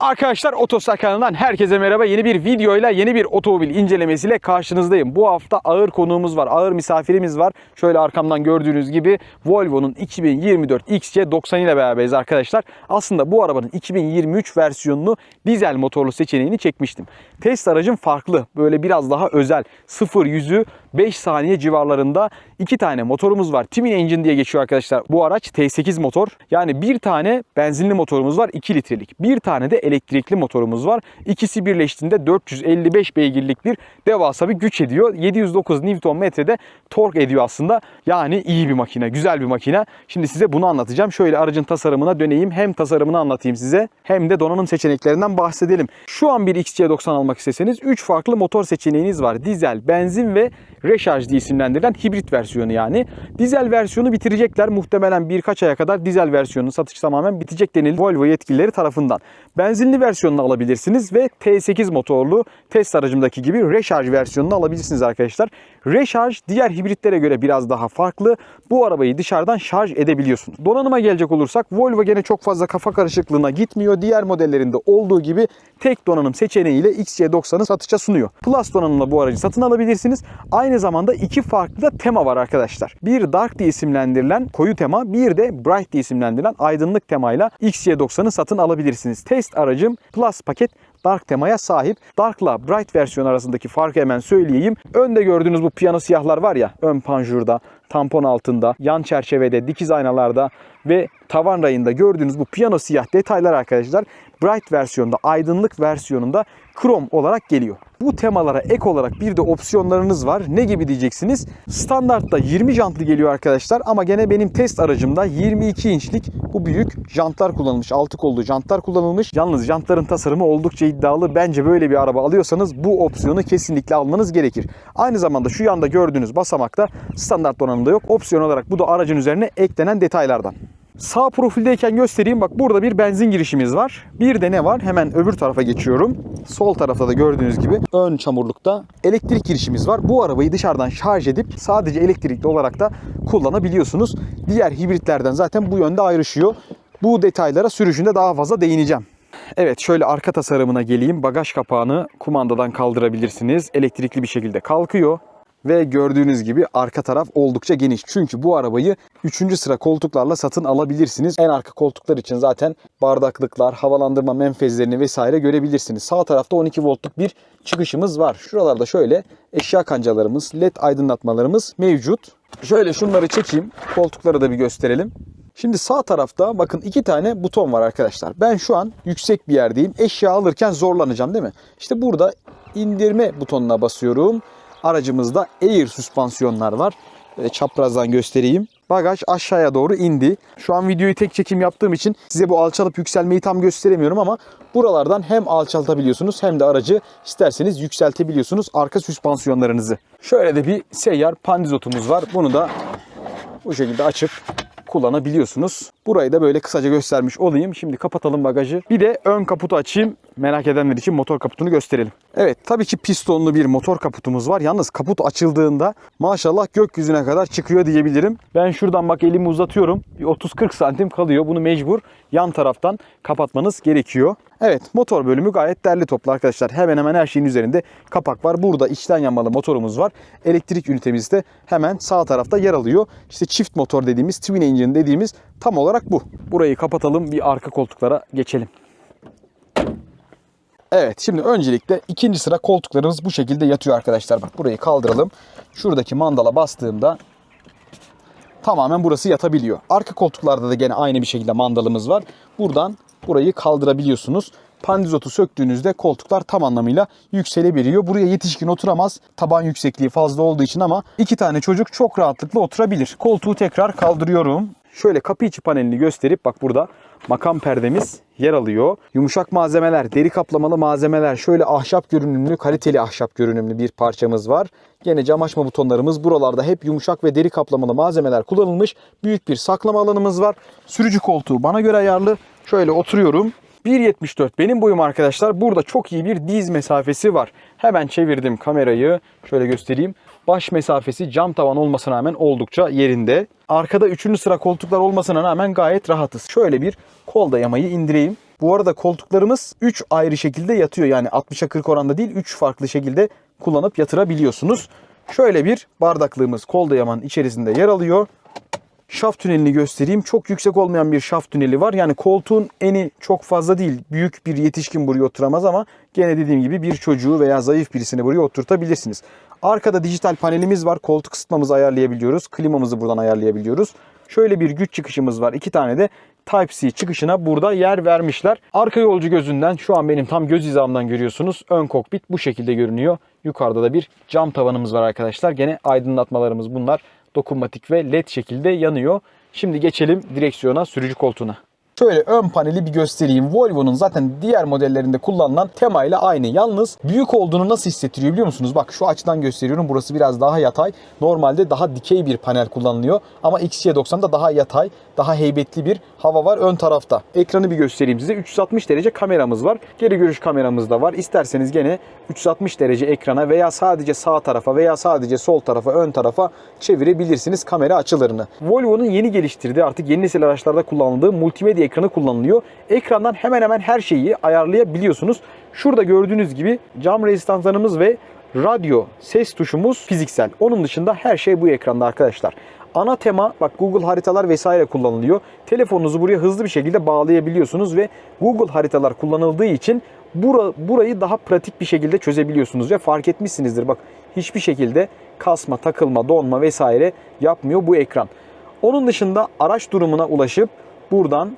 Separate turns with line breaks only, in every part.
Arkadaşlar Otosar kanalından herkese merhaba. Yeni bir videoyla yeni bir otomobil incelemesiyle karşınızdayım. Bu hafta ağır konuğumuz var, ağır misafirimiz var. Şöyle arkamdan gördüğünüz gibi Volvo'nun 2024 XC90 ile beraberiz arkadaşlar. Aslında bu arabanın 2023 versiyonunu dizel motorlu seçeneğini çekmiştim. Test aracım farklı. Böyle biraz daha özel. 0 yüzü 5 saniye civarlarında iki tane motorumuz var. Twin Engine diye geçiyor arkadaşlar. Bu araç T8 motor. Yani bir tane benzinli motorumuz var 2 litrelik. Bir tane de elektrikli motorumuz var. İkisi birleştiğinde 455 beygirlik bir devasa bir güç ediyor. 709 Nm'de tork ediyor aslında. Yani iyi bir makine, güzel bir makine. Şimdi size bunu anlatacağım. Şöyle aracın tasarımına döneyim. Hem tasarımını anlatayım size hem de donanım seçeneklerinden bahsedelim. Şu an bir XC90 almak isteseniz 3 farklı motor seçeneğiniz var. Dizel, benzin ve Recharge diye isimlendirilen hibrit versiyonu yani. Dizel versiyonu bitirecekler. Muhtemelen birkaç aya kadar dizel versiyonun satışı tamamen bitecek denildi Volvo yetkilileri tarafından. Benzinli versiyonunu alabilirsiniz ve T8 motorlu test aracımdaki gibi Recharge versiyonunu alabilirsiniz arkadaşlar. Recharge diğer hibritlere göre biraz daha farklı. Bu arabayı dışarıdan şarj edebiliyorsunuz. Donanıma gelecek olursak Volvo gene çok fazla kafa karışıklığına gitmiyor. Diğer modellerinde olduğu gibi tek donanım seçeneğiyle XC90'ı satışa sunuyor. Plus donanımla bu aracı satın alabilirsiniz. Aynı zamanda iki farklı da tema var arkadaşlar. Bir Dark diye isimlendirilen koyu tema, bir de Bright diye isimlendirilen aydınlık temayla XC90'ı satın alabilirsiniz. Test aracım Plus paket Dark temaya sahip. Dark'la Bright versiyon arasındaki farkı hemen söyleyeyim. Önde gördüğünüz bu piyano siyahlar var ya ön panjurda, tampon altında, yan çerçevede, dikiz aynalarda ve tavan rayında gördüğünüz bu piyano siyah detaylar arkadaşlar Bright versiyonda, aydınlık versiyonunda krom olarak geliyor. Bu temalara ek olarak bir de opsiyonlarınız var. Ne gibi diyeceksiniz? Standartta 20 jantlı geliyor arkadaşlar ama gene benim test aracımda 22 inçlik bu büyük jantlar kullanılmış. Altı kollu jantlar kullanılmış. Yalnız jantların tasarımı oldukça iddialı. Bence böyle bir araba alıyorsanız bu opsiyonu kesinlikle almanız gerekir. Aynı zamanda şu yanda gördüğünüz basamakta standart donanımda yok. Opsiyon olarak bu da aracın üzerine eklenen detaylardan. Sağ profildeyken göstereyim. Bak burada bir benzin girişimiz var. Bir de ne var? Hemen öbür tarafa geçiyorum. Sol tarafta da gördüğünüz gibi ön çamurlukta elektrik girişimiz var. Bu arabayı dışarıdan şarj edip sadece elektrikli olarak da kullanabiliyorsunuz. Diğer hibritlerden zaten bu yönde ayrışıyor. Bu detaylara sürüşünde daha fazla değineceğim. Evet şöyle arka tasarımına geleyim. Bagaj kapağını kumandadan kaldırabilirsiniz. Elektrikli bir şekilde kalkıyor. Ve gördüğünüz gibi arka taraf oldukça geniş. Çünkü bu arabayı 3. sıra koltuklarla satın alabilirsiniz. En arka koltuklar için zaten bardaklıklar, havalandırma menfezlerini vesaire görebilirsiniz. Sağ tarafta 12 voltluk bir çıkışımız var. Şuralarda şöyle eşya kancalarımız, led aydınlatmalarımız mevcut. Şöyle şunları çekeyim. Koltukları da bir gösterelim. Şimdi sağ tarafta bakın iki tane buton var arkadaşlar. Ben şu an yüksek bir yerdeyim. Eşya alırken zorlanacağım değil mi? İşte burada indirme butonuna basıyorum. Aracımızda air süspansiyonlar var. Böyle çaprazdan göstereyim. Bagaj aşağıya doğru indi. Şu an videoyu tek çekim yaptığım için size bu alçalıp yükselmeyi tam gösteremiyorum ama buralardan hem alçaltabiliyorsunuz hem de aracı isterseniz yükseltebiliyorsunuz arka süspansiyonlarınızı. Şöyle de bir seyyar pandizotumuz var. Bunu da bu şekilde açıp kullanabiliyorsunuz. Burayı da böyle kısaca göstermiş olayım. Şimdi kapatalım bagajı. Bir de ön kaputu açayım. Merak edenler için motor kaputunu gösterelim. Evet tabii ki pistonlu bir motor kaputumuz var. Yalnız kaput açıldığında maşallah gökyüzüne kadar çıkıyor diyebilirim. Ben şuradan bak elimi uzatıyorum. Bir 30-40 santim kalıyor. Bunu mecbur yan taraftan kapatmanız gerekiyor. Evet motor bölümü gayet derli toplu arkadaşlar. Hemen hemen her şeyin üzerinde kapak var. Burada içten yanmalı motorumuz var. Elektrik ünitemiz de hemen sağ tarafta yer alıyor. İşte çift motor dediğimiz, twin engine dediğimiz tam olarak bu. Burayı kapatalım bir arka koltuklara geçelim. Evet şimdi öncelikle ikinci sıra koltuklarımız bu şekilde yatıyor arkadaşlar. Bak burayı kaldıralım. Şuradaki mandala bastığımda tamamen burası yatabiliyor. Arka koltuklarda da gene aynı bir şekilde mandalımız var. Buradan burayı kaldırabiliyorsunuz. Pandizotu söktüğünüzde koltuklar tam anlamıyla yükselebiliyor. Buraya yetişkin oturamaz. Taban yüksekliği fazla olduğu için ama iki tane çocuk çok rahatlıkla oturabilir. Koltuğu tekrar kaldırıyorum. Şöyle kapı içi panelini gösterip bak burada makam perdemiz yer alıyor. Yumuşak malzemeler, deri kaplamalı malzemeler, şöyle ahşap görünümlü, kaliteli ahşap görünümlü bir parçamız var. Gene cam açma butonlarımız buralarda hep yumuşak ve deri kaplamalı malzemeler kullanılmış. Büyük bir saklama alanımız var. Sürücü koltuğu bana göre ayarlı. Şöyle oturuyorum. 1.74 benim boyum arkadaşlar. Burada çok iyi bir diz mesafesi var. Hemen çevirdim kamerayı. Şöyle göstereyim. Baş mesafesi cam tavan olmasına rağmen oldukça yerinde. Arkada üçüncü sıra koltuklar olmasına rağmen gayet rahatız. Şöyle bir kol dayamayı indireyim. Bu arada koltuklarımız 3 ayrı şekilde yatıyor. Yani 60'a 40 oranda değil 3 farklı şekilde kullanıp yatırabiliyorsunuz. Şöyle bir bardaklığımız kol dayamanın içerisinde yer alıyor. Şaft tünelini göstereyim. Çok yüksek olmayan bir şaft tüneli var. Yani koltuğun eni çok fazla değil. Büyük bir yetişkin buraya oturamaz ama gene dediğim gibi bir çocuğu veya zayıf birisini buraya oturtabilirsiniz. Arkada dijital panelimiz var. Koltuk ısıtmamızı ayarlayabiliyoruz. Klimamızı buradan ayarlayabiliyoruz. Şöyle bir güç çıkışımız var. İki tane de Type-C çıkışına burada yer vermişler. Arka yolcu gözünden şu an benim tam göz hizamdan görüyorsunuz. Ön kokpit bu şekilde görünüyor. Yukarıda da bir cam tavanımız var arkadaşlar. Gene aydınlatmalarımız bunlar. Dokunmatik ve led şekilde yanıyor. Şimdi geçelim direksiyona, sürücü koltuğuna. Şöyle ön paneli bir göstereyim. Volvo'nun zaten diğer modellerinde kullanılan tema ile aynı. Yalnız büyük olduğunu nasıl hissettiriyor biliyor musunuz? Bak şu açıdan gösteriyorum. Burası biraz daha yatay. Normalde daha dikey bir panel kullanılıyor. Ama XC90'da daha yatay, daha heybetli bir hava var ön tarafta. Ekranı bir göstereyim size. 360 derece kameramız var. Geri görüş kameramız da var. İsterseniz gene 360 derece ekrana veya sadece sağ tarafa veya sadece sol tarafa, ön tarafa çevirebilirsiniz kamera açılarını. Volvo'nun yeni geliştirdiği artık yeni nesil araçlarda kullanıldığı multimedya ekranı kullanılıyor. Ekrandan hemen hemen her şeyi ayarlayabiliyorsunuz. Şurada gördüğünüz gibi cam rezistanslarımız ve radyo ses tuşumuz fiziksel. Onun dışında her şey bu ekranda arkadaşlar. Ana tema bak Google haritalar vesaire kullanılıyor. Telefonunuzu buraya hızlı bir şekilde bağlayabiliyorsunuz ve Google haritalar kullanıldığı için bura, burayı daha pratik bir şekilde çözebiliyorsunuz ve fark etmişsinizdir bak hiçbir şekilde kasma, takılma, donma vesaire yapmıyor bu ekran. Onun dışında araç durumuna ulaşıp buradan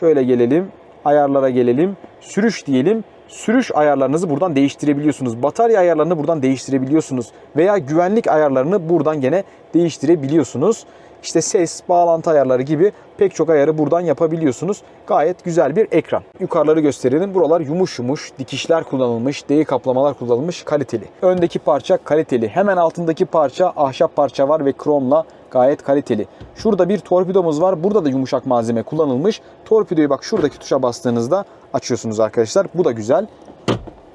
şöyle gelelim, ayarlara gelelim, sürüş diyelim. Sürüş ayarlarınızı buradan değiştirebiliyorsunuz. Batarya ayarlarını buradan değiştirebiliyorsunuz. Veya güvenlik ayarlarını buradan gene değiştirebiliyorsunuz. İşte ses, bağlantı ayarları gibi pek çok ayarı buradan yapabiliyorsunuz. Gayet güzel bir ekran. Yukarıları gösterelim. Buralar yumuş yumuş, dikişler kullanılmış, deri kaplamalar kullanılmış, kaliteli. Öndeki parça kaliteli. Hemen altındaki parça ahşap parça var ve kromla gayet kaliteli. Şurada bir torpidomuz var. Burada da yumuşak malzeme kullanılmış. Torpidoyu bak şuradaki tuşa bastığınızda açıyorsunuz arkadaşlar. Bu da güzel.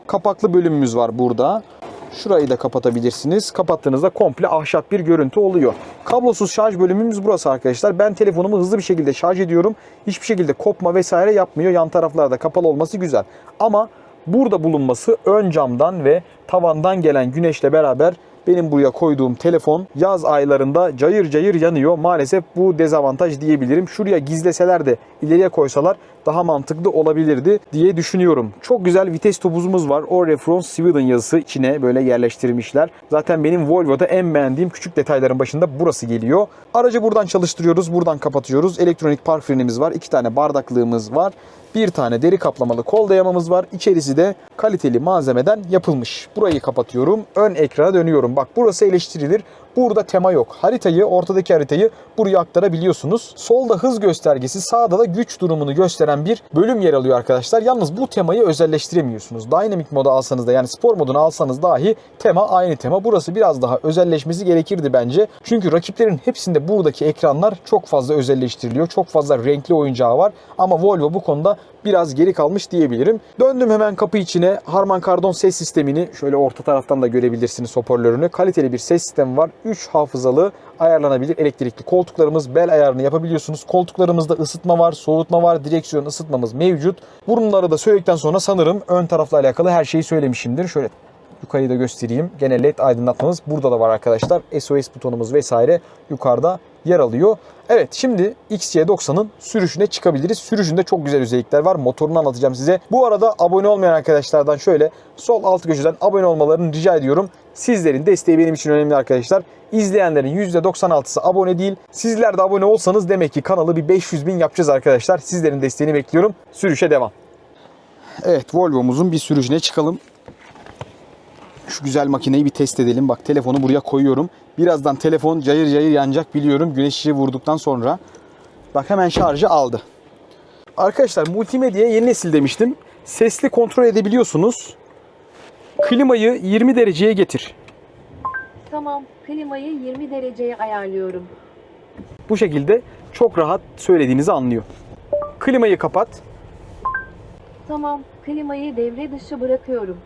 Kapaklı bölümümüz var burada. Şurayı da kapatabilirsiniz. Kapattığınızda komple ahşap bir görüntü oluyor. Kablosuz şarj bölümümüz burası arkadaşlar. Ben telefonumu hızlı bir şekilde şarj ediyorum. Hiçbir şekilde kopma vesaire yapmıyor. Yan taraflarda kapalı olması güzel. Ama burada bulunması ön camdan ve tavandan gelen güneşle beraber benim buraya koyduğum telefon yaz aylarında cayır cayır yanıyor. Maalesef bu dezavantaj diyebilirim. Şuraya gizleseler de ileriye koysalar daha mantıklı olabilirdi diye düşünüyorum. Çok güzel vites topuzumuz var. Orre Front Sweden yazısı içine böyle yerleştirmişler. Zaten benim Volvo'da en beğendiğim küçük detayların başında burası geliyor. Aracı buradan çalıştırıyoruz, buradan kapatıyoruz. Elektronik park frenimiz var. iki tane bardaklığımız var. Bir tane deri kaplamalı kol dayamamız var. İçerisi de kaliteli malzemeden yapılmış. Burayı kapatıyorum. Ön ekrana dönüyorum. Bak burası eleştirilir. Burada tema yok. Haritayı, ortadaki haritayı buraya aktarabiliyorsunuz. Solda hız göstergesi, sağda da güç durumunu gösteren bir bölüm yer alıyor arkadaşlar. Yalnız bu temayı özelleştiremiyorsunuz. Dynamic moda alsanız da yani spor modunu alsanız dahi tema aynı tema. Burası biraz daha özelleşmesi gerekirdi bence. Çünkü rakiplerin hepsinde buradaki ekranlar çok fazla özelleştiriliyor. Çok fazla renkli oyuncağı var. Ama Volvo bu konuda biraz geri kalmış diyebilirim. Döndüm hemen kapı içine. Harman Kardon ses sistemini şöyle orta taraftan da görebilirsiniz hoparlörünü. Kaliteli bir ses sistemi var. 3 hafızalı ayarlanabilir elektrikli koltuklarımız bel ayarını yapabiliyorsunuz. Koltuklarımızda ısıtma var, soğutma var, direksiyon ısıtmamız mevcut. Bunları da söyledikten sonra sanırım ön tarafla alakalı her şeyi söylemişimdir. Şöyle yukarıyı da göstereyim. Gene led aydınlatmamız burada da var arkadaşlar. SOS butonumuz vesaire yukarıda yer alıyor. Evet şimdi XC90'ın sürüşüne çıkabiliriz. Sürüşünde çok güzel özellikler var. Motorunu anlatacağım size. Bu arada abone olmayan arkadaşlardan şöyle sol alt köşeden abone olmalarını rica ediyorum. Sizlerin desteği benim için önemli arkadaşlar. İzleyenlerin %96'sı abone değil. Sizler de abone olsanız demek ki kanalı bir 500 bin yapacağız arkadaşlar. Sizlerin desteğini bekliyorum. Sürüşe devam. Evet Volvo'muzun bir sürüşüne çıkalım. Şu güzel makineyi bir test edelim. Bak telefonu buraya koyuyorum. Birazdan telefon cayır cayır yanacak biliyorum güneş ışığı vurduktan sonra. Bak hemen şarjı aldı. Arkadaşlar multimedya yeni nesil demiştim. Sesli kontrol edebiliyorsunuz. Klimayı 20 dereceye getir.
Tamam, klimayı 20 dereceye ayarlıyorum.
Bu şekilde çok rahat söylediğinizi anlıyor. Klimayı kapat.
Tamam, klimayı devre dışı bırakıyorum.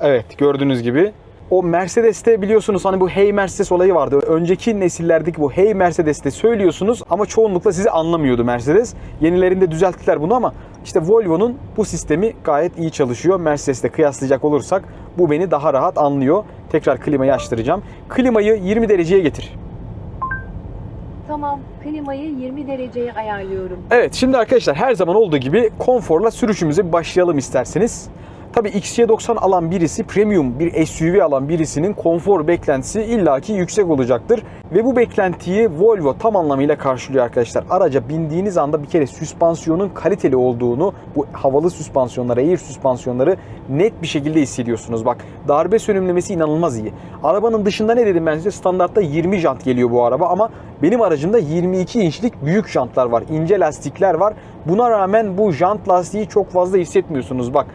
Evet gördüğünüz gibi O Mercedes'te biliyorsunuz hani bu Hey Mercedes olayı vardı. Önceki nesillerdeki bu Hey Mercedes'te söylüyorsunuz ama çoğunlukla sizi anlamıyordu Mercedes. Yenilerinde düzelttiler bunu ama işte Volvo'nun bu sistemi gayet iyi çalışıyor. Mercedes'te kıyaslayacak olursak bu beni daha rahat anlıyor. Tekrar klimayı açtıracağım. Klimayı 20 dereceye getir.
Tamam, klimayı 20 dereceye ayarlıyorum.
Evet şimdi arkadaşlar her zaman olduğu gibi konforla sürüşümüze başlayalım isterseniz. Tabii XC90 alan birisi, premium bir SUV alan birisinin konfor beklentisi illaki yüksek olacaktır. Ve bu beklentiyi Volvo tam anlamıyla karşılıyor arkadaşlar. Araca bindiğiniz anda bir kere süspansiyonun kaliteli olduğunu, bu havalı süspansiyonları, air süspansiyonları net bir şekilde hissediyorsunuz. Bak darbe sönümlemesi inanılmaz iyi. Arabanın dışında ne dedim ben size? Standartta 20 jant geliyor bu araba ama benim aracımda 22 inçlik büyük jantlar var. ince lastikler var. Buna rağmen bu jant lastiği çok fazla hissetmiyorsunuz. Bak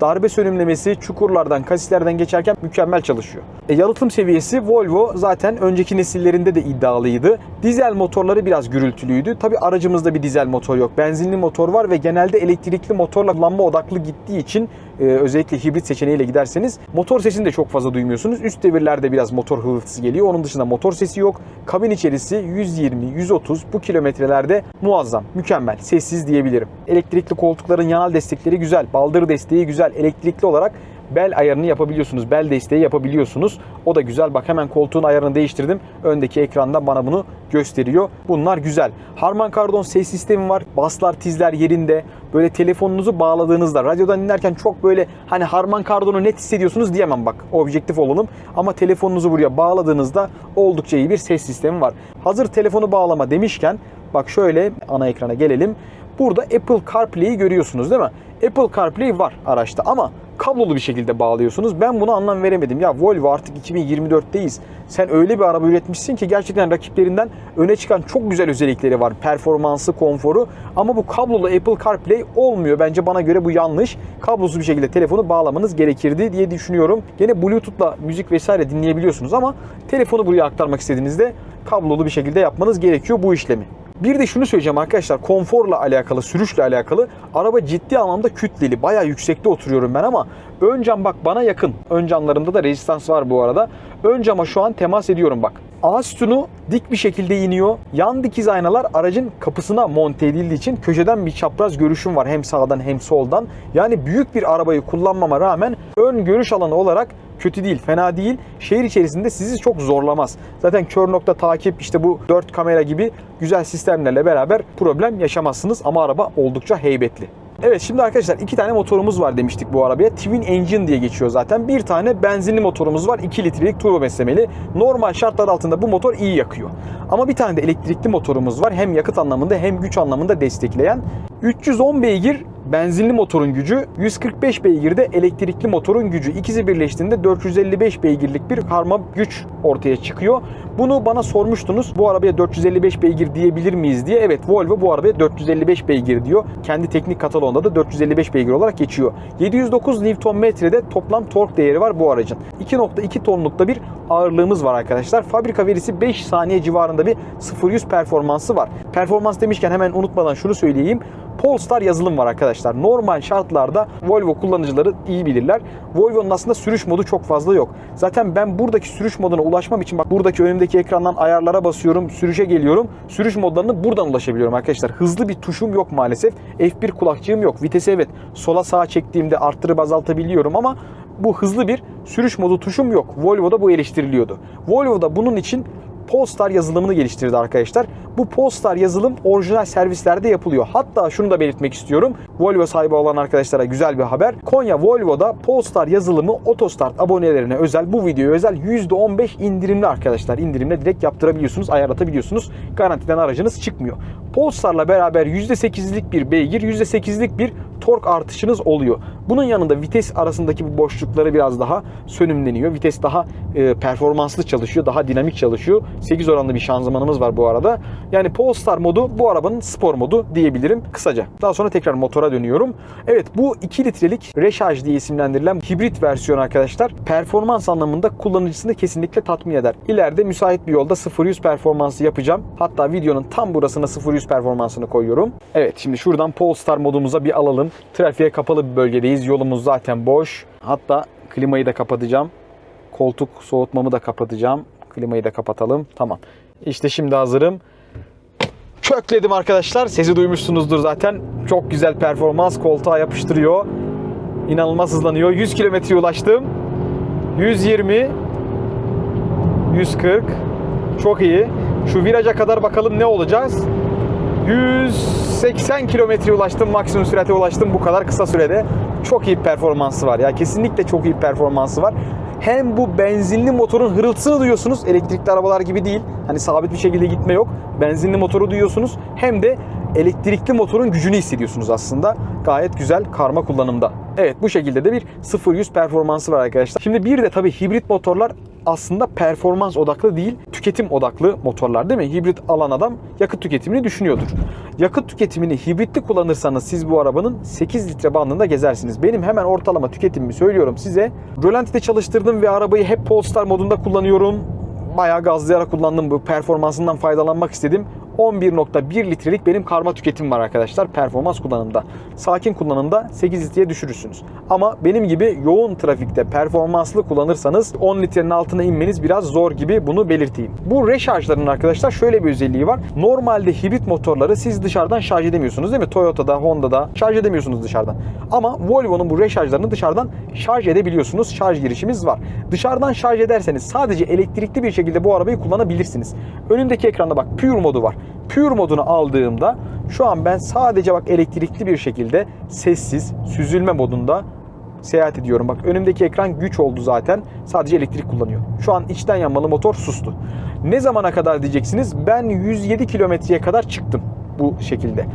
darbe sönümlemesi çukurlardan, kasislerden geçerken mükemmel çalışıyor. E, yalıtım seviyesi Volvo zaten önceki nesillerinde de iddialıydı. Dizel motorları biraz gürültülüydü. Tabi aracımızda bir dizel motor yok. Benzinli motor var ve genelde elektrikli motorla kullanma odaklı gittiği için e, özellikle hibrit seçeneğiyle giderseniz motor sesini de çok fazla duymuyorsunuz. Üst devirlerde biraz motor hırıltısı geliyor. Onun dışında motor sesi yok. Kabin içerisi 120-130 bu kilometrelerde muazzam, mükemmel, sessiz diyebilirim. Elektrikli koltukların yanal destekleri güzel, baldır desteği güzel. Elektrikli olarak bel ayarını yapabiliyorsunuz. Bel desteği yapabiliyorsunuz. O da güzel. Bak hemen koltuğun ayarını değiştirdim. Öndeki ekranda bana bunu gösteriyor. Bunlar güzel. Harman Kardon ses sistemi var. Baslar, tizler yerinde. Böyle telefonunuzu bağladığınızda radyodan dinlerken çok böyle hani Harman Kardon'u net hissediyorsunuz diyemem bak. Objektif olalım. Ama telefonunuzu buraya bağladığınızda oldukça iyi bir ses sistemi var. Hazır telefonu bağlama demişken bak şöyle ana ekrana gelelim. Burada Apple CarPlay'i görüyorsunuz değil mi? Apple CarPlay var araçta ama kablolu bir şekilde bağlıyorsunuz. Ben buna anlam veremedim. Ya Volvo artık 2024'teyiz. Sen öyle bir araba üretmişsin ki gerçekten rakiplerinden öne çıkan çok güzel özellikleri var. Performansı, konforu. Ama bu kablolu Apple CarPlay olmuyor. Bence bana göre bu yanlış. Kablosuz bir şekilde telefonu bağlamanız gerekirdi diye düşünüyorum. Gene Bluetooth'la müzik vesaire dinleyebiliyorsunuz ama telefonu buraya aktarmak istediğinizde kablolu bir şekilde yapmanız gerekiyor bu işlemi. Bir de şunu söyleyeceğim arkadaşlar konforla alakalı, sürüşle alakalı araba ciddi anlamda kütleli. Bayağı yüksekte oturuyorum ben ama ön cam bak bana yakın. Ön camlarımda da rezistans var bu arada. Ön cama şu an temas ediyorum bak. A dik bir şekilde iniyor. Yan dikiz aynalar aracın kapısına monte edildiği için köşeden bir çapraz görüşüm var hem sağdan hem soldan. Yani büyük bir arabayı kullanmama rağmen ön görüş alanı olarak kötü değil, fena değil. Şehir içerisinde sizi çok zorlamaz. Zaten kör nokta takip işte bu 4 kamera gibi güzel sistemlerle beraber problem yaşamazsınız ama araba oldukça heybetli. Evet şimdi arkadaşlar iki tane motorumuz var demiştik bu arabaya. Twin Engine diye geçiyor zaten. Bir tane benzinli motorumuz var. 2 litrelik turbo beslemeli. Normal şartlar altında bu motor iyi yakıyor. Ama bir tane de elektrikli motorumuz var. Hem yakıt anlamında hem güç anlamında destekleyen. 310 beygir benzinli motorun gücü, 145 beygirde elektrikli motorun gücü. İkisi birleştiğinde 455 beygirlik bir karma güç ortaya çıkıyor. Bunu bana sormuştunuz. Bu arabaya 455 beygir diyebilir miyiz diye. Evet Volvo bu arabaya 455 beygir diyor. Kendi teknik kataloğunda da 455 beygir olarak geçiyor. 709 Nm'de toplam tork değeri var bu aracın. 2.2 tonlukta bir ağırlığımız var arkadaşlar. Fabrika verisi 5 saniye civarında bir 0-100 performansı var. Performans demişken hemen unutmadan şunu söyleyeyim. Polestar yazılım var arkadaşlar. Normal şartlarda Volvo kullanıcıları iyi bilirler. Volvo'nun aslında sürüş modu çok fazla yok. Zaten ben buradaki sürüş moduna ulaşmam için bak buradaki önümdeki ekrandan ayarlara basıyorum, sürüşe geliyorum. Sürüş modlarını buradan ulaşabiliyorum arkadaşlar. Hızlı bir tuşum yok maalesef. F1 kulakçığım yok. Vitesi evet sola sağa çektiğimde arttırıp azaltabiliyorum ama bu hızlı bir sürüş modu tuşum yok. Volvo'da bu eleştiriliyordu. Volvo'da bunun için Polestar yazılımını geliştirdi arkadaşlar. Bu Polestar yazılım orijinal servislerde yapılıyor. Hatta şunu da belirtmek istiyorum. Volvo sahibi olan arkadaşlara güzel bir haber. Konya Volvo'da Polestar yazılımı Otostart abonelerine özel bu videoya özel %15 indirimli arkadaşlar. İndirimle direkt yaptırabiliyorsunuz, ayarlatabiliyorsunuz. Garantiden aracınız çıkmıyor. Polestar'la beraber %8'lik bir beygir, %8'lik bir tork artışınız oluyor. Bunun yanında vites arasındaki bu boşlukları biraz daha sönümleniyor. Vites daha e, performanslı çalışıyor, daha dinamik çalışıyor. 8 oranlı bir şanzımanımız var bu arada. Yani Polestar modu bu arabanın spor modu diyebilirim kısaca. Daha sonra tekrar motora dönüyorum. Evet bu 2 litrelik Recharge diye isimlendirilen hibrit versiyon arkadaşlar. Performans anlamında kullanıcısını kesinlikle tatmin eder. İleride müsait bir yolda 0-100 performansı yapacağım. Hatta videonun tam burasına 0-100 performansını koyuyorum. Evet şimdi şuradan Polestar modumuza bir alalım. Trafiğe kapalı bir bölgedeyiz. Yolumuz zaten boş. Hatta klimayı da kapatacağım. koltuk soğutmamı da kapatacağım. Klimayı da kapatalım. Tamam. İşte şimdi hazırım. Kökledim arkadaşlar. Sesi duymuşsunuzdur zaten. Çok güzel performans. Koltuğa yapıştırıyor. İnanılmaz hızlanıyor. 100 kilometreye ulaştım. 120 140 Çok iyi. Şu viraja kadar bakalım ne olacağız. 180 kilometreye ulaştım. Maksimum sürate ulaştım bu kadar kısa sürede. Çok iyi performansı var ya. Kesinlikle çok iyi performansı var. Hem bu benzinli motorun hırıltısını duyuyorsunuz. Elektrikli arabalar gibi değil. Hani sabit bir şekilde gitme yok. Benzinli motoru duyuyorsunuz. Hem de elektrikli motorun gücünü hissediyorsunuz aslında. Gayet güzel karma kullanımda. Evet bu şekilde de bir 0-100 performansı var arkadaşlar. Şimdi bir de tabii hibrit motorlar aslında performans odaklı değil, tüketim odaklı motorlar değil mi? Hibrit alan adam yakıt tüketimini düşünüyordur. Yakıt tüketimini hibritli kullanırsanız siz bu arabanın 8 litre bandında gezersiniz. Benim hemen ortalama tüketimimi söylüyorum size. Rölanti'de çalıştırdım ve arabayı hep Polestar modunda kullanıyorum. Bayağı gazlayarak kullandım bu performansından faydalanmak istedim. 11.1 litrelik benim karma tüketim var arkadaşlar performans kullanımda. Sakin kullanımda 8 litreye düşürürsünüz. Ama benim gibi yoğun trafikte performanslı kullanırsanız 10 litrenin altına inmeniz biraz zor gibi bunu belirteyim. Bu reşarjların arkadaşlar şöyle bir özelliği var. Normalde hibrit motorları siz dışarıdan şarj edemiyorsunuz değil mi? Toyota'da, Honda'da şarj edemiyorsunuz dışarıdan. Ama Volvo'nun bu reşarjlarını dışarıdan şarj edebiliyorsunuz. Şarj girişimiz var. Dışarıdan şarj ederseniz sadece elektrikli bir şekilde bu arabayı kullanabilirsiniz. Önümdeki ekranda bak Pure modu var. Pure modunu aldığımda şu an ben sadece bak elektrikli bir şekilde sessiz süzülme modunda seyahat ediyorum. Bak önümdeki ekran güç oldu zaten. Sadece elektrik kullanıyor. Şu an içten yanmalı motor sustu. Ne zamana kadar diyeceksiniz? Ben 107 kilometreye kadar çıktım bu şekilde.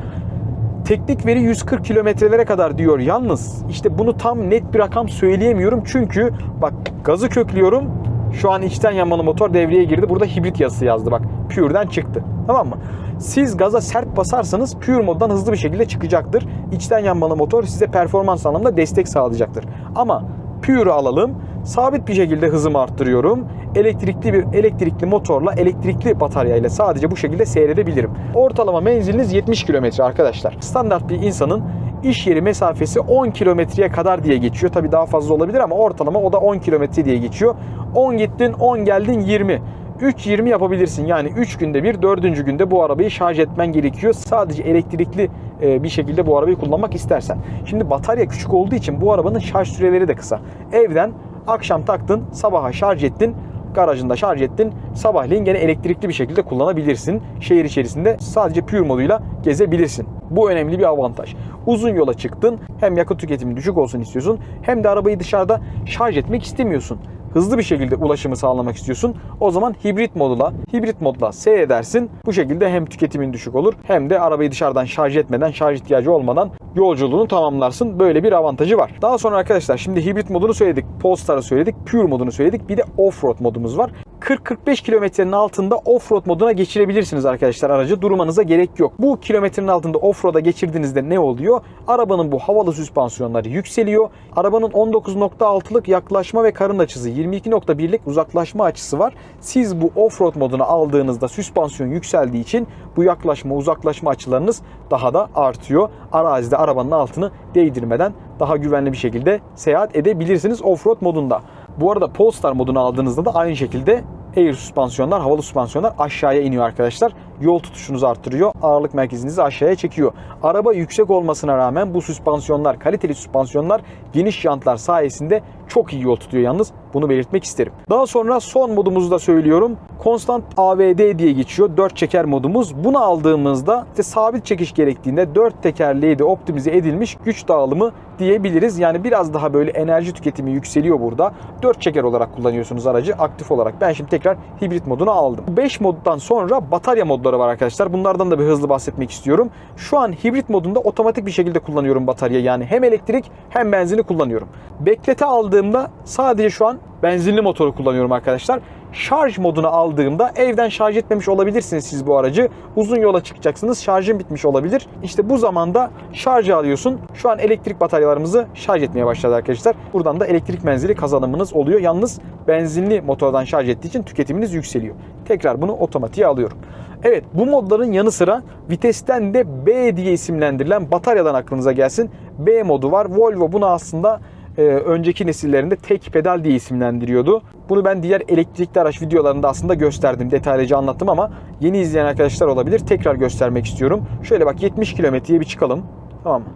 Teknik veri 140 kilometrelere kadar diyor. Yalnız işte bunu tam net bir rakam söyleyemiyorum. Çünkü bak gazı köklüyorum. Şu an içten yanmalı motor devreye girdi. Burada hibrit yazısı yazdı bak. Pure'den çıktı. Tamam mı? Siz gaza sert basarsanız Pure moddan hızlı bir şekilde çıkacaktır. İçten yanmalı motor size performans anlamında destek sağlayacaktır. Ama Pure'u alalım. Sabit bir şekilde hızımı arttırıyorum. Elektrikli bir elektrikli motorla elektrikli bataryayla sadece bu şekilde seyredebilirim. Ortalama menziliniz 70 kilometre arkadaşlar. Standart bir insanın iş yeri mesafesi 10 kilometreye kadar diye geçiyor. Tabii daha fazla olabilir ama ortalama o da 10 kilometre diye geçiyor. 10 gittin 10 geldin 20. 3.20 yapabilirsin. Yani 3 günde bir, 4. günde bu arabayı şarj etmen gerekiyor. Sadece elektrikli e, bir şekilde bu arabayı kullanmak istersen. Şimdi batarya küçük olduğu için bu arabanın şarj süreleri de kısa. Evden akşam taktın, sabaha şarj ettin, garajında şarj ettin. Sabahleyin gene elektrikli bir şekilde kullanabilirsin. Şehir içerisinde sadece Pure moduyla gezebilirsin. Bu önemli bir avantaj. Uzun yola çıktın. Hem yakıt tüketimi düşük olsun istiyorsun. Hem de arabayı dışarıda şarj etmek istemiyorsun hızlı bir şekilde ulaşımı sağlamak istiyorsun. O zaman hibrit modla, hibrit modla seyredersin. Bu şekilde hem tüketimin düşük olur hem de arabayı dışarıdan şarj etmeden, şarj ihtiyacı olmadan yolculuğunu tamamlarsın. Böyle bir avantajı var. Daha sonra arkadaşlar şimdi hibrit modunu söyledik, Polestar'ı söyledik, Pure modunu söyledik. Bir de Offroad modumuz var. 40-45 kilometrenin altında offroad moduna geçirebilirsiniz arkadaşlar aracı. Durmanıza gerek yok. Bu kilometrenin altında offroad'a geçirdiğinizde ne oluyor? Arabanın bu havalı süspansiyonları yükseliyor. Arabanın 19.6'lık yaklaşma ve karın açısı, 22.1'lik uzaklaşma açısı var. Siz bu offroad moduna aldığınızda süspansiyon yükseldiği için bu yaklaşma, uzaklaşma açılarınız daha da artıyor. Arazide arabanın altını değdirmeden daha güvenli bir şekilde seyahat edebilirsiniz offroad modunda. Bu arada Polestar modunu aldığınızda da aynı şekilde air süspansiyonlar, havalı süspansiyonlar aşağıya iniyor arkadaşlar. Yol tutuşunuzu arttırıyor. Ağırlık merkezinizi aşağıya çekiyor. Araba yüksek olmasına rağmen bu süspansiyonlar, kaliteli süspansiyonlar geniş jantlar sayesinde çok iyi yol tutuyor yalnız. Bunu belirtmek isterim. Daha sonra son modumuzu da söylüyorum. Constant AVD diye geçiyor. 4 çeker modumuz. Bunu aldığımızda işte sabit çekiş gerektiğinde 4 tekerleği de optimize edilmiş güç dağılımı diyebiliriz. Yani biraz daha böyle enerji tüketimi yükseliyor burada. 4 çeker olarak kullanıyorsunuz aracı aktif olarak. Ben şimdi tekrar hibrit modunu aldım. 5 moddan sonra batarya modları var arkadaşlar. Bunlardan da bir hızlı bahsetmek istiyorum. Şu an hibrit modunda otomatik bir şekilde kullanıyorum batarya. Yani hem elektrik hem benzini kullanıyorum. Beklete aldığımda sadece şu an benzinli motoru kullanıyorum arkadaşlar. Şarj modunu aldığımda evden şarj etmemiş olabilirsiniz siz bu aracı. Uzun yola çıkacaksınız. Şarjın bitmiş olabilir. İşte bu zamanda şarjı alıyorsun. Şu an elektrik bataryalarımızı şarj etmeye başladı arkadaşlar. Buradan da elektrik menzili kazanımınız oluyor. Yalnız benzinli motordan şarj ettiği için tüketiminiz yükseliyor. Tekrar bunu otomatiğe alıyorum. Evet bu modların yanı sıra vitesten de B diye isimlendirilen bataryadan aklınıza gelsin. B modu var. Volvo bunu aslında e, önceki nesillerinde tek pedal diye isimlendiriyordu. Bunu ben diğer elektrikli araç videolarında aslında gösterdim. Detaylıca anlattım ama yeni izleyen arkadaşlar olabilir. Tekrar göstermek istiyorum. Şöyle bak 70 kilometreye bir çıkalım. Tamam mı?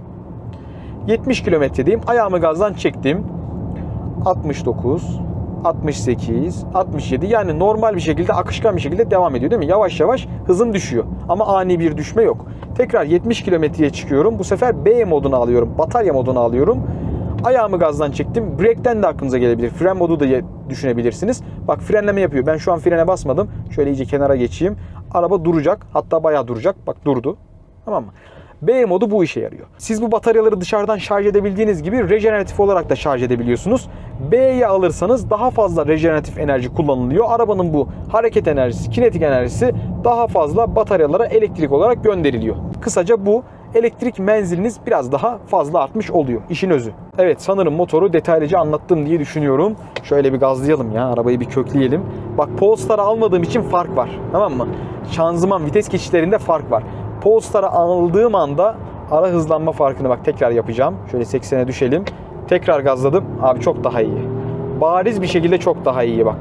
70 kilometredeyim. Ayağımı gazdan çektim. 69, 68, 67 yani normal bir şekilde akışkan bir şekilde devam ediyor değil mi? Yavaş yavaş hızım düşüyor ama ani bir düşme yok. Tekrar 70 kilometreye çıkıyorum. Bu sefer B modunu alıyorum. Batarya modunu alıyorum. Ayağımı gazdan çektim. Break'ten de aklınıza gelebilir. Fren modu da düşünebilirsiniz. Bak frenleme yapıyor. Ben şu an frene basmadım. Şöyle iyice kenara geçeyim. Araba duracak. Hatta bayağı duracak. Bak durdu. Tamam mı? B modu bu işe yarıyor. Siz bu bataryaları dışarıdan şarj edebildiğiniz gibi rejeneratif olarak da şarj edebiliyorsunuz. B'ye alırsanız daha fazla rejeneratif enerji kullanılıyor. Arabanın bu hareket enerjisi, kinetik enerjisi daha fazla bataryalara elektrik olarak gönderiliyor. Kısaca bu elektrik menziliniz biraz daha fazla artmış oluyor. İşin özü. Evet sanırım motoru detaylıca anlattım diye düşünüyorum. Şöyle bir gazlayalım ya arabayı bir kökleyelim. Bak Polestar'ı almadığım için fark var. Tamam mı? Şanzıman vites geçişlerinde fark var. Polestar'ı aldığım anda ara hızlanma farkını bak tekrar yapacağım. Şöyle 80'e düşelim. Tekrar gazladım. Abi çok daha iyi. Bariz bir şekilde çok daha iyi bak.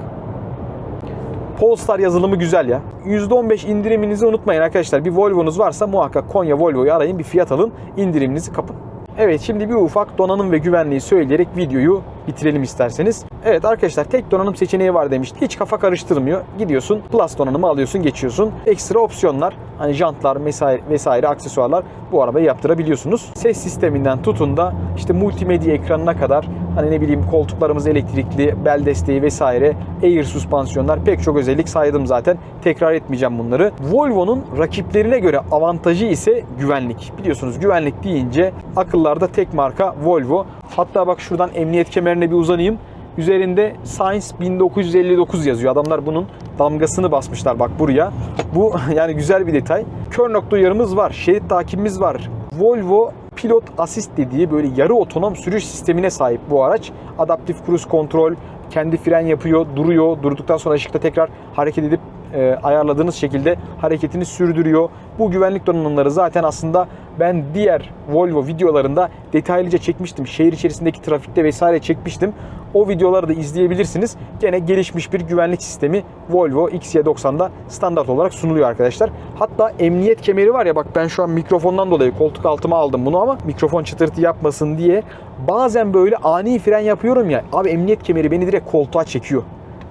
Polestar yazılımı güzel ya. %15 indiriminizi unutmayın arkadaşlar. Bir Volvo'nuz varsa muhakkak Konya Volvo'yu arayın. Bir fiyat alın. indiriminizi kapın. Evet şimdi bir ufak donanım ve güvenliği söyleyerek videoyu bitirelim isterseniz. Evet arkadaşlar tek donanım seçeneği var demişti. Hiç kafa karıştırmıyor. Gidiyorsun Plus donanımı alıyorsun geçiyorsun. Ekstra opsiyonlar hani jantlar vesaire, vesaire aksesuarlar bu arabayı yaptırabiliyorsunuz. Ses sisteminden tutun da işte multimedya ekranına kadar hani ne bileyim koltuklarımız elektrikli, bel desteği vesaire, air süspansiyonlar pek çok özellik saydım zaten. Tekrar etmeyeceğim bunları. Volvo'nun rakiplerine göre avantajı ise güvenlik. Biliyorsunuz güvenlik deyince akıllarda tek marka Volvo. Hatta bak şuradan emniyet kemerine bir uzanayım. Üzerinde Science 1959 yazıyor. Adamlar bunun damgasını basmışlar bak buraya. Bu yani güzel bir detay. Kör nokta uyarımız var. Şerit takibimiz var. Volvo Pilot Assist dediği böyle yarı otonom sürüş sistemine sahip bu araç. Adaptif cruise kontrol, kendi fren yapıyor, duruyor. Durduktan sonra ışıkta tekrar hareket edip e, ayarladığınız şekilde hareketini sürdürüyor. Bu güvenlik donanımları zaten aslında ben diğer Volvo videolarında detaylıca çekmiştim. Şehir içerisindeki trafikte vesaire çekmiştim. O videoları da izleyebilirsiniz. Gene gelişmiş bir güvenlik sistemi Volvo XC90'da standart olarak sunuluyor arkadaşlar. Hatta emniyet kemeri var ya bak ben şu an mikrofondan dolayı koltuk altıma aldım bunu ama mikrofon çıtırtı yapmasın diye bazen böyle ani fren yapıyorum ya abi emniyet kemeri beni direkt koltuğa çekiyor.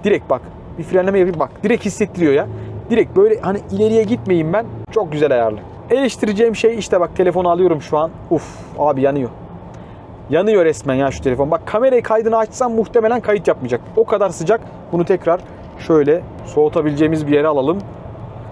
Direkt bak bir frenleme yapayım bak direkt hissettiriyor ya. Direkt böyle hani ileriye gitmeyeyim ben. Çok güzel ayarlı. Eleştireceğim şey işte bak telefonu alıyorum şu an. Uf abi yanıyor. Yanıyor resmen ya şu telefon. Bak kamerayı kaydını açsam muhtemelen kayıt yapmayacak. O kadar sıcak. Bunu tekrar şöyle soğutabileceğimiz bir yere alalım.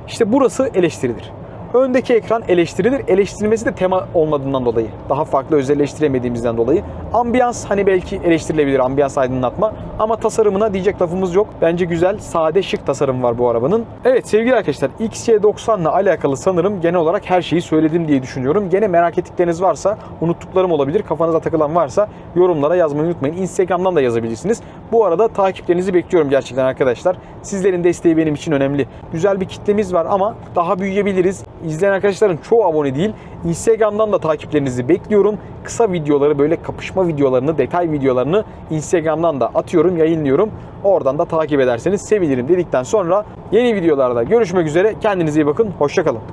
İşte burası eleştirilir. Öndeki ekran eleştirilir. Eleştirilmesi de tema olmadığından dolayı. Daha farklı özelleştiremediğimizden dolayı. Ambiyans hani belki eleştirilebilir ambiyans aydınlatma. Ama tasarımına diyecek lafımız yok. Bence güzel, sade, şık tasarım var bu arabanın. Evet sevgili arkadaşlar XC90 ile alakalı sanırım genel olarak her şeyi söyledim diye düşünüyorum. Gene merak ettikleriniz varsa, unuttuklarım olabilir, kafanıza takılan varsa yorumlara yazmayı unutmayın. Instagram'dan da yazabilirsiniz. Bu arada takiplerinizi bekliyorum gerçekten arkadaşlar. Sizlerin desteği benim için önemli. Güzel bir kitlemiz var ama daha büyüyebiliriz. İzleyen arkadaşların çoğu abone değil. Instagram'dan da takiplerinizi bekliyorum. Kısa videoları böyle kapışma videolarını, detay videolarını Instagram'dan da atıyorum, yayınlıyorum. Oradan da takip ederseniz sevinirim dedikten sonra yeni videolarda görüşmek üzere. Kendinize iyi bakın. Hoşçakalın.